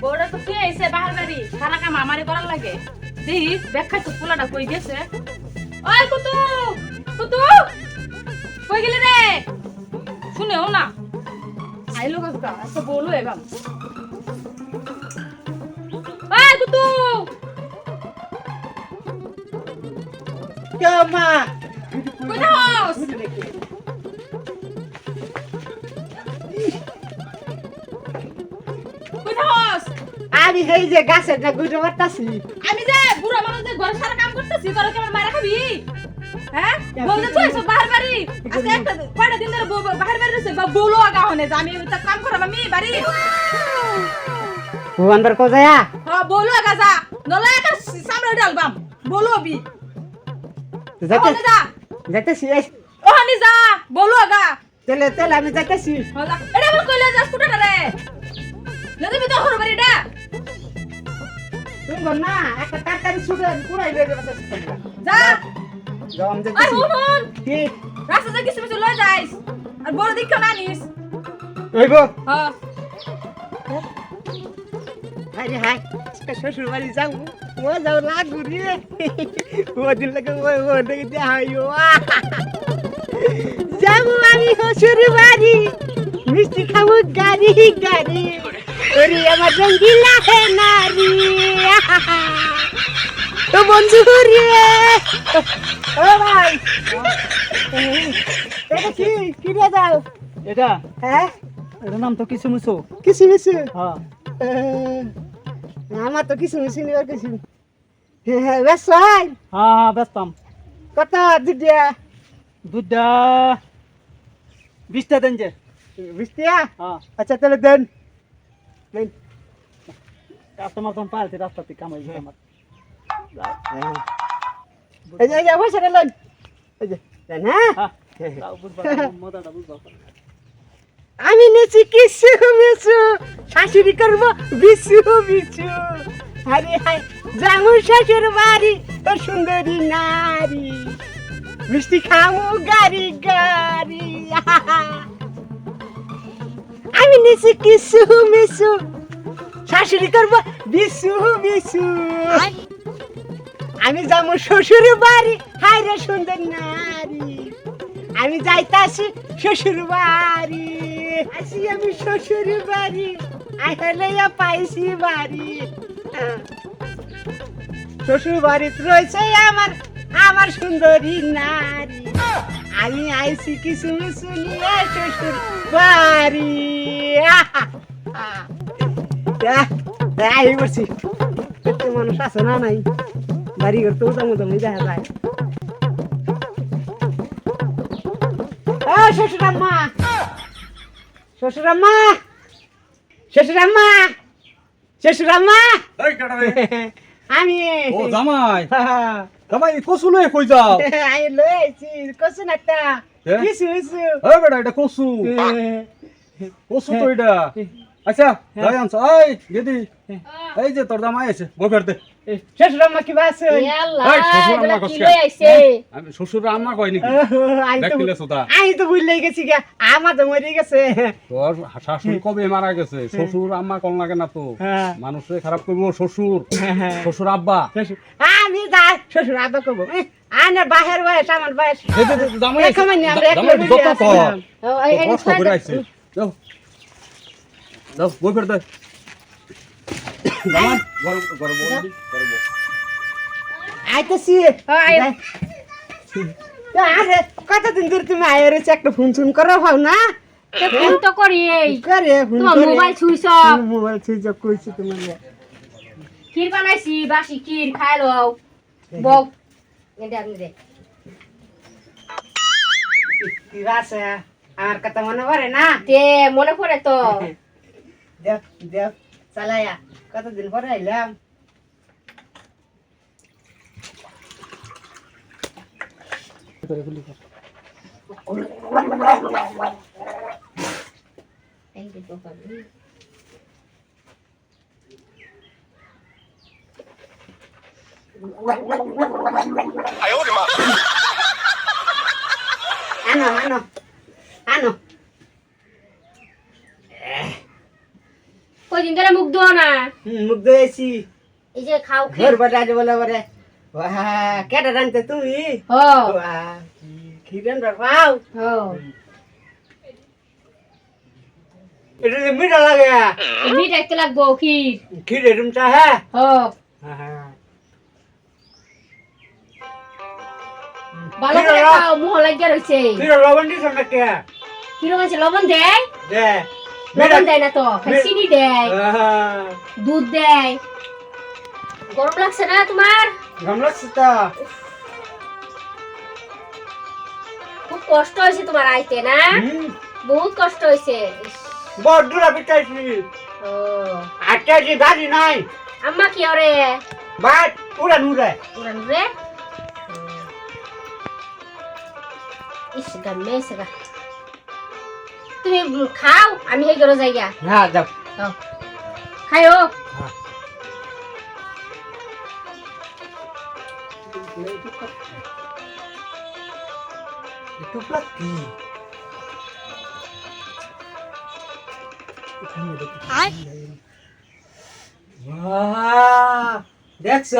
বউটা তো কে এসে বাহার বাড়ি? সারা কাম আমারই করার লাগে। দেখি দেখাই তো পোলাটা কই গেছে? ওই কুতু কুতু কই গেলি রে? শুনেও না। আইলো কাকা বলো এবার ওই কুতু! কেউ মা। আমি এই যে গাছের না গুজো মারতাছি আমি যে বুড়া মানুষ যে ঘরে সারা কাম করতেছি তোরা কেমন মারা খাবি? হ্যাঁ? বলতে তুই সব বাহার বাড়ি? আজকে একটা কয়টা দিন ধরে বাহার বাড়ি রয়েছে বা বউলো আগা হনে যে আমি তা কাম করাম আমি বাড়ি। হ্যাঁ আগা যা। নলে একটা সামনে ডালবাম বউলো বি। যাইতে ওখানে যা। ওখানে যা। আগা। তেলে তেলে আমি যাইতেছি। হ্যাঁ, যা। এটা বল কইলে যা স্কুটার রে? না তুমি তো হর বাড়ি এটা তুমি বল না একটা তাড়াতাড়ি ছুটে কুড়াই লয়ে যাবে যা। যাও আমি যাইতেছি হুন হুন ঠিক রাস্তা থেকে কিছু কিছু লয়ে যাইস। আর বড় দিক না নিস। হইব হ্যাঁ। আরে হাই শ্বশুর বাড়ি যাও। ও যাও লাগু রে ও দিল লাগে ও ও দেখে যাইও যাব আমি শ্বশুর বাড়ি মিষ্টি খাব গাড়ি গাড়ি। ওরে আমার রঙ্গিলা হে নারী ও বন্ধু রে। ও ভাই। এটা কি? কি রে যাও এটা? হ্যাঁ? এটার নাম তো কিছু মুসু কিছু মিছু হ্যাঁ আমার তো কিছু মিছু নিবার কিছু হ্যাঁ বেশ ভাই হ্যাঁ হ্যাঁ বেচতাম কত দুটিয়া দুধটা বিশটা দেন যে। বিশটিয়া হ্যাঁ। আচ্ছা তাহলে দেন। দেন কাস্টমার তখন পাইছে রাস্তা থেকে কামাই দিছে আমার। এই যে এই যে পয়সাটা লন এই যে দেন হ্যাঁ। হ্যাঁ। বুঝবা মজাটা বুঝবা আমি নেছি কিছু মিছু শাশুড়ি করব বিছু বিছু আরে হাই জামু শ্বশুর বাড়ি ও সুন্দরী নারী। মিষ্টি খামু গাড়ি গাড়ি আমি নেছি কিছু মিছু। শাশুড়ি করব বিছু বিছু আমি যাব শ্বশুর বাড়ি। হাই রে সুন্দর নারী। আমি যাইতাছি শ্বশুর বাড়ি। আসি আমি শ্বশুর বাড়ি। আইলে পাইছি বাড়ি। শ্বশুর বাড়িতে রয়েছে আমার আমার সুন্দরী নারী। আমি আইছি কিছু শুনিয়ে শ্বশুর বাড়ি। এই করছি এত মানুষ আছে না নাই? বাড়ি ঘর তো উদাম উদাম দেখা যায়। শ্বশুরাম্মা শ্বশুরাম্মা শ্বশুরাম্মা শ্বশুরাম্মা। আমি ও জামাই। জামাই কসু লয়ে কই যাও? আই লই আইছি কসু নাটা কিছু কিছু এ বেটা এটা কসু কসু তো এটা। আচ্ছা আনছ। এই দিদি এই যে তোর জামাই আছে গোফের দে শ্বশুরাম্মা কি বাস শ্বশুর আম্মা কসকে? আমি শ্বশুর আম্মা কই নাকি? দেখলে সুতা। আমি তো ভুলে গেছি গা আমার তো মরে গেছে। তোর শাশুড়ি কবে মারা গেছে? শ্বশুর আম্মা কোন লাগে না তো। হ্যাঁ। মানুষে খারাপ করব শ্বশুর। শ্বশুর আব্বা। আমি যাই শ্বশুর আদা করব বাহের বয়স আমার বয়স। যত কর। কষ্ট করে আইছে। যাও। যাও গোফের দে। জামাই গরম গরম গরম গরম আইতেছি। তো আরে কতদিন ধরে তুমি আয় রয়েছে? একটা ফোন ফোন করো ভাও না। ফোন তো করি এই। করে ফোন করে। Mobile switch off. Mobile switch off কইছি তোমার ক্ষীর বানাইছি বাসি ক্ষীর খাই লও বউ এটা আমি দে কি আছে আমার কথা মনে পড়ে না তে মনে পড়ে তো দেখ দেখ চালায়া কতদিন পরে আইলাম এই যে দোকান। আনো। কই কদিন ধরে মুখ ধোয়া না? মুখ ধুয়েছি। এই যে খাও ঘর বাড়ি বলে বলে বাহ কেটে রানতে তুমি? ও রান্নার পাও ও এটা মিঠা লাগে। মিঠাই তো লাগবো ক্ষীর। খিরে রুমটা হ্যাঁ? ও ভালো করে খাও মুহ লাগিয়া রয়েছে খিরে লবণ দিছ নাকি? কীরকম আছে? লবণ দেয়? দে লবণ দেয় না তো চিনি দেয়। দুধ দেয়। গরম লাগছে না তোমার? গামলা সুতা খুব কষ্ট হয়েছে তোমার আইতে না? বহুত কষ্ট হয়েছে। বড় দূরা পিটাইছি ও। আটটা যে গাড়ি নাই। আম্মা কি ওরে বাট উড়ান উড়ে উড়ান রে ইস গামে সেগা তুমি খাও আমি এই ঘরে যাই গা হ্যাঁ যাও। খাও খাইও একটু প্লাস্টি দেখছ?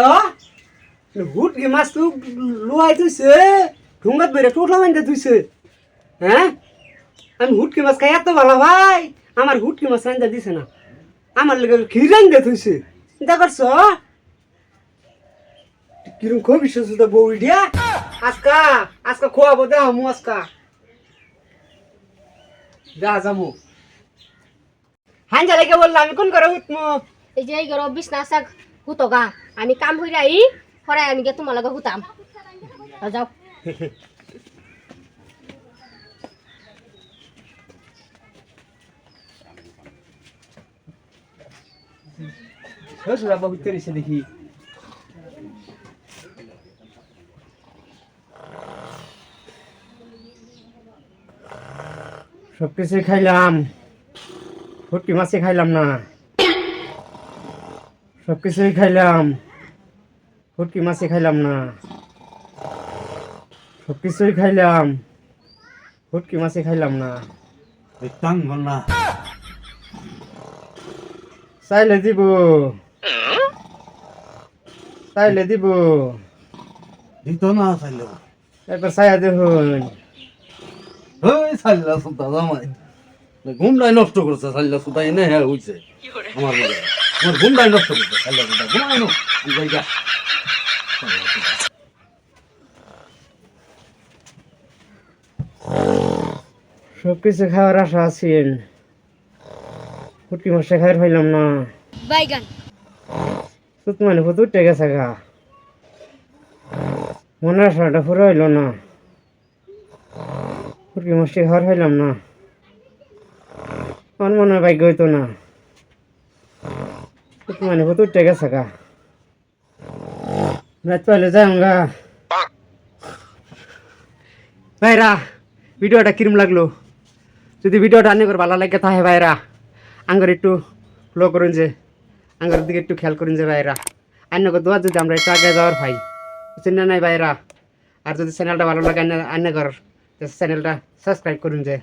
মাছ তো লুয়াই তুইছে ঠুঙ্গাত বেড়ে টোটলা তুইছে হ্যাঁ? আমি হুটকি মাছ খাই এত ভালো ভাই। আমার হুটকি মাছ রান্দা দিছে না। আমার লেগে ক্ষীর রান্দা তুইছে চিন্তা করছ? কিরম খুবই সুস্থ বউ দিয়া। আজকা আজকা খোয়াবো দেহ মু আজকা। যা যাব হাঞ্জা লেগে বললাম আমি কোন করে উঠমু? এই যে এই ঘরে বিছনা হুতো গা। আমি কাম হইরা আই হরাই আমি গে তোমার লগে হুতাম। যাও, শ্বশুরা বহু তেরিছে দেখি সব কিছুই খাইলাম। ফুটকি মাছে খাইলাম না। সব কিছুই খাইলাম। ফুটকি মাছে খাইলাম না। সব কিছুই খাইলাম। ফুটকি মাছে খাইলাম না। টাং না। চাইলে দিব। চাইলে দিব। দিত না চাইলে একবার চাইয়া দেখুন ওই চাইলা সুতা জামাই। ঘুমটাই নষ্ট করছে চাইলা সুতা এনে হ্যাঁ হইছে। আমার আমার ঘুমটাই নষ্ট করছে চাইলা সুতা। ঘুমাই নো জায়গা সব কিছু খাওয়ার আশা আছেন। ফুটকি মাসে খাওয়ার হইলাম না। বাইগান। সুত মানে ফুট উঠে গেছে গা। মনে আশাটা পুরো হইল না। ফুটকি মাসে খাওয়ার হইলাম না। আমার মনে ভাগ্য হইতো না। সুত মানে ফুট উঠে গেছে গা। রাত পাইলে যাই গা। ভাইরা, ভিডিওটা কিরম লাগল? যদি ভিডিওটা আনে করে ভালো লাগে তাহে ভাইরা, আঙ্গার একটু ফলো করুন যে। আঙ্গার দিকে একটু খেয়াল করুন যে ভাইরা অন্য দোয়া যদি আমরা একটু আগে যাওয়ার ভাই বুঝছেন না নাই ভাইরা আর যদি চ্যানেলটা ভালো লাগে, আন্না ঘর চ্যানেলটা সাবস্ক্রাইব করুন যে।